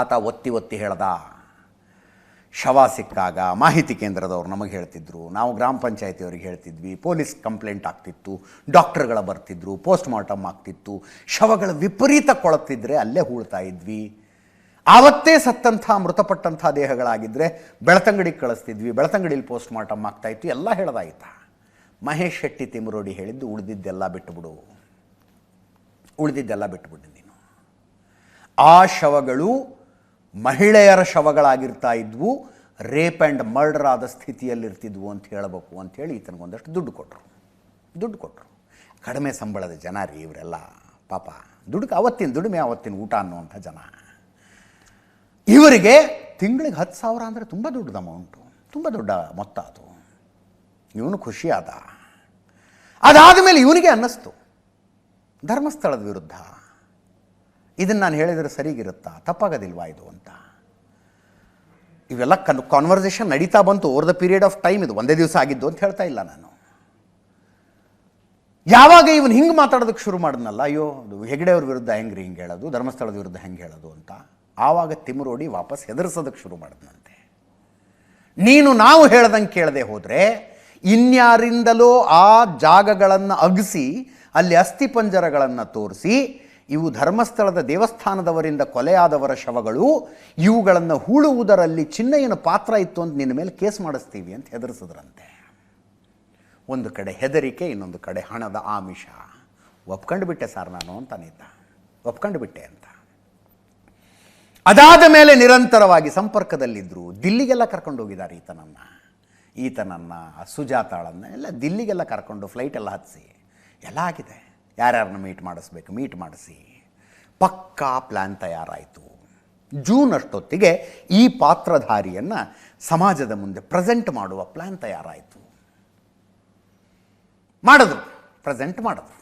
ಆತ ಒತ್ತಿ ಒತ್ತಿ ಹೇಳ್ದ, ಶವ ಸಿಕ್ಕಾಗ ಮಾಹಿತಿ ಕೇಂದ್ರದವ್ರು ನಮಗೆ ಹೇಳ್ತಿದ್ರು. ನಾವು ಗ್ರಾಮ ಪಂಚಾಯತಿಯವ್ರಿಗೆ ಹೇಳ್ತಿದ್ವಿ, ಪೊಲೀಸ್ ಕಂಪ್ಲೇಂಟ್ ಆಗ್ತಿತ್ತು, ಡಾಕ್ಟರ್ಗಳ ಬರ್ತಿದ್ರು ಪೋಸ್ಟ್ ಮಾರ್ಟಮ್ ಆಗ್ತಿತ್ತು. ಶವಗಳ ವಿಪರೀತ ಕೊಳತಿದ್ರೆ ಅಲ್ಲೇ ಹೂಳ್ತಾ ಇದ್ವಿ. ಆವತ್ತೇ ಸತ್ತಂಥ, ಮೃತಪಟ್ಟಂಥ ದೇಹಗಳಾಗಿದ್ದರೆ ಬೆಳತಂಗಡಿಗೆ ಕಳಿಸ್ತಿದ್ವಿ, ಬೆಳತಂಗಡಿಲಿ ಪೋಸ್ಟ್ ಮಾರ್ಟಮ್ ಆಗ್ತಾ ಇತ್ತು, ಎಲ್ಲ ಹೇಳ್ದಾಯ್ತಾ ಮಹೇಶ್ ಶೆಟ್ಟಿ ತಿಮರೋಡಿ ಹೇಳಿದ್ದು, ಉಳಿದಿದ್ದೆಲ್ಲ ಬಿಟ್ಟುಬಿಡು. ಉಳಿದಿದ್ದೆಲ್ಲ ಬಿಟ್ಟುಬಿಡು ನೀನು. ಆ ಶವಗಳು ಮಹಿಳೆಯರ ಶವಗಳಾಗಿರ್ತಾ ಇದ್ವು, ರೇಪ್ ಆ್ಯಂಡ್ ಮರ್ಡರ್ ಆದ ಸ್ಥಿತಿಯಲ್ಲಿರ್ತಿದ್ವು ಅಂತ ಹೇಳಬೇಕು ಅಂಥೇಳಿ ಈತನಿಗೊಂದಷ್ಟು ದುಡ್ಡು ಕೊಟ್ಟರು ದುಡ್ಡು ಕೊಟ್ಟರು ಕಡಿಮೆ ಸಂಬಳದ ಜನ ರೀ ಇವರೆಲ್ಲ. ಪಾಪ, ದುಡ್ಡು ಅವತ್ತಿನ, ದುಡಿಮೆ ಅವತ್ತಿನ ಊಟ ಅನ್ನುವಂಥ ಜನ. ಇವರಿಗೆ ತಿಂಗಳಿಗೆ ಹತ್ತು ಸಾವಿರ ಅಂದರೆ ತುಂಬ ದೊಡ್ಡದು ಅಮೌಂಟು ತುಂಬ ದೊಡ್ಡ ಮೊತ್ತ ಅದು. ಇವನು ಖುಷಿಯಾದ ಅದಾದ ಮೇಲೆ ಇವನಿಗೆ ಅನ್ನಿಸ್ತು. ಧರ್ಮಸ್ಥಳದ ವಿರುದ್ಧ. ಇದನ್ನು ನಾನು ಹೇಳಿದರೆ ಸರಿಗಿರುತ್ತಾ? ತಪ್ಪಾಗೋದಿಲ್ವಾ ಇದು ಅಂತ? ಇವೆಲ್ಲ ಕನ್ ಕಾನ್ವರ್ಸೇಷನ್ ನಡೀತಾ ಬಂತು. Over the period of time ಇದು ಒಂದೇ ದಿವಸ ಆಗಿದ್ದು ಅಂತ ಹೇಳ್ತಾ ಇಲ್ಲ ನಾನು. ಯಾವಾಗ ಇವನು ಹಿಂಗೆ ಮಾತಾಡೋದಕ್ಕೆ ಶುರು ಮಾಡಿದ್ನಲ್ಲ? ಅಯ್ಯೋ ಹೆಗಡೆಯವ್ರ ವಿರುದ್ಧ ಹೆಂಗೆ ರೀ ಹಿಂಗೆ ಹೇಳೋದು? ಧರ್ಮಸ್ಥಳದ ವಿರುದ್ಧ ಹೆಂಗೆ ಹೇಳೋದು ಅಂತ? ಆವಾಗ ತಿಮ್ಮರೋಡಿ ವಾಪಸ್ ಹೆದರ್ಸೋದಕ್ಕೆ ಶುರು ಮಾಡಿದ್ನಂತೆ. ನೀನು ನಾವು ಹೇಳ್ದಂಗೆ ಕೇಳದೆ ಹೋದರೆ ಇನ್ಯಾರಿಂದಲೋ ಆ ಜಾಗಗಳನ್ನು ಅಗಸಿ, ಅಲ್ಲಿ ಅಸ್ಥಿಪಂಜರಗಳನ್ನು ತೋರಿಸಿ ಇವು ಧರ್ಮಸ್ಥಳದ ದೇವಸ್ಥಾನದವರಿಂದ ಕೊಲೆಯಾದವರ ಶವಗಳು. ಇವುಗಳನ್ನು ಹೂಳುವುದರಲ್ಲಿ ಚಿನ್ನಯ್ಯನ ಪಾತ್ರ ಇತ್ತು ಅಂತ ನಿನ್ನ ಮೇಲೆ ಕೇಸ್ ಮಾಡಿಸ್ತೀವಿ ಅಂತ ಹೆದರಿಸಿದ್ರಂತೆ. ಒಂದು ಕಡೆ ಹೆದರಿಕೆ, ಇನ್ನೊಂದು ಕಡೆ ಹಣದ ಆಮಿಷ. ಒಪ್ಕೊಂಡು ಬಿಟ್ಟೆ ಸರ್ ನಾನು ಅಂತ ಅನಿತ. ಒಪ್ಕೊಂಡು ಬಿಟ್ಟೆ ಅಂತ. ಅದಾದ ಮೇಲೆ ನಿರಂತರವಾಗಿ ಸಂಪರ್ಕದಲ್ಲಿದ್ದರು ದಿಲ್ಲಿಗೆಲ್ಲ ಕರ್ಕೊಂಡು ಹೋಗಿದ್ದಾರೆ ಈತನನ್ನು. ಈತನನ್ನು, ಸುಜಾತಾಳನ್ನು ಎಲ್ಲ ದಿಲ್ಲಿಗೆಲ್ಲ ಕರ್ಕೊಂಡು ಫ್ಲೈಟೆಲ್ಲ ಹತ್ತಿಸಿ ಎಲ್ಲ ಆಗಿದೆ. ಯಾರ್ಯಾರನ್ನ ಮೀಟ್ ಮಾಡಿಸ್ಬೇಕು ಮೀಟ್ ಮಾಡಿಸಿ, ಪಕ್ಕಾ ಪ್ಲ್ಯಾನ್ ತಯಾರಾಯಿತು. ಜೂನ್ ಅಷ್ಟೊತ್ತಿಗೆ ಈ ಪಾತ್ರಧಾರಿಯನ್ನು ಸಮಾಜದ ಮುಂದೆ ಪ್ರೆಸೆಂಟ್ ಮಾಡುವ ಪ್ಲ್ಯಾನ್ ತಯಾರಾಯಿತು. ಮಾಡಿದ್ರು ಪ್ರೆಸೆಂಟ್ ಮಾಡಿದ್ರು.